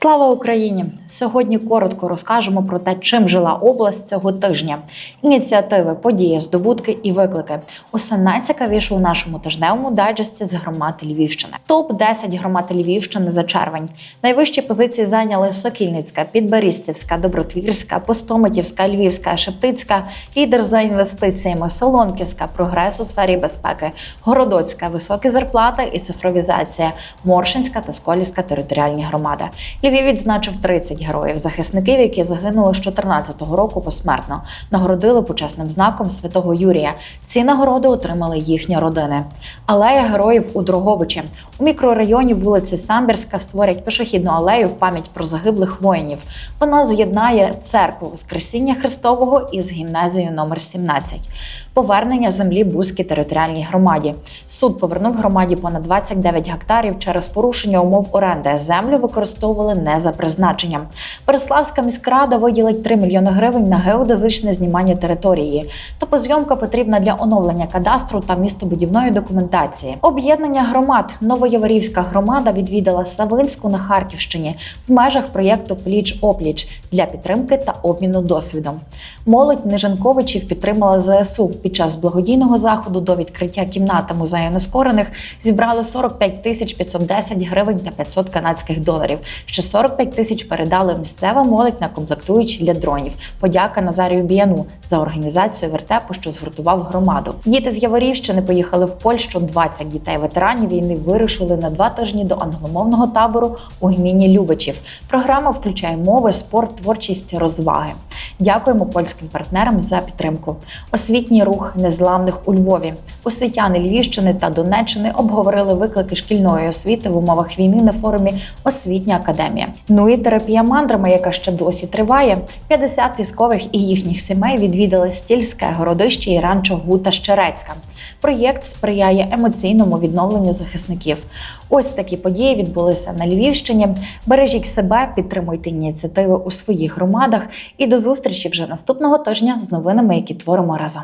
Слава Україні! Сьогодні коротко розкажемо про те, чим жила область цього тижня. Ініціативи, події, здобутки і виклики. Усе найцікавіше у нашому тижневому дайджесті з громад Львівщини. Топ 10 громад Львівщини за червень. Найвищі позиції зайняли Сокільницька, Підберістівська, Добротвірська, Постомитівська, Львівська, Шептицька, лідер за інвестиціями, Солонківська, прогрес у сфері безпеки, Городоцька, високі зарплати і цифровізація, Моршинська та Сколівська територіальні громади. Львів відзначив 30 героїв захисників, які загинули з 14-го року посмертно. Нагородили почесним знаком святого Юрія. Ці нагороди отримали їхні родини. Алея героїв у Дроговичі. У мікрорайоні вулиці Самбірська створять пішохідну алею в пам'ять про загиблих воїнів. Вона з'єднає церкву Воскресіння Христового із гімназією номер 17. Повернення землі Бузькій територіальній громаді. Суд повернув громаді понад 29 гектарів через порушення умов оренди. Землю використовували не за призначенням. Переславська міськрада виділить 3 мільйони гривень на геодезичне знімання території. Топозйомка потрібна для оновлення кадастру та містобудівної документації. Об'єднання громад Новояворівська громада відвідала Савинську на Харківщині в межах проєкту Пліч опліч для підтримки та обміну досвідом. Молодь Нежанковичів підтримала ЗСУ під час благодійного заходу до відкриття кімнати музею нескорених зібрали 45 тисяч 510 гривень та 500 канадських доларів. Ще 45 тисяч передали місцева молодь на комплектуючі для дронів. Подяка Назарію Біяну за організацію вертепу, що згуртував громаду. Діти з Яворівщини поїхали в Польщу. 20 дітей ветеранів війни вирушили на два тижні до англомовного табору у гміні Любичів. Програма включає мови, спорт, творчість, розваги. Дякуємо польським партнерам за підтримку. Освітній рух незламних у Львові. Освітяни Львівщини та Донеччини обговорили виклики шкільної освіти в умовах війни на форумі Освітня академія. Ну і терапія мандрами, яка ще досі триває. 50 військових і їхніх сімей відвідали стільське городище і ранчо Гута Щерецька. Проєкт сприяє емоційному відновленню захисників. Ось такі події відбулися на Львівщині. Бережіть себе, підтримуйте ініціативи у своїх громадах і до зустрічі вже наступного тижня з новинами, які творимо разом.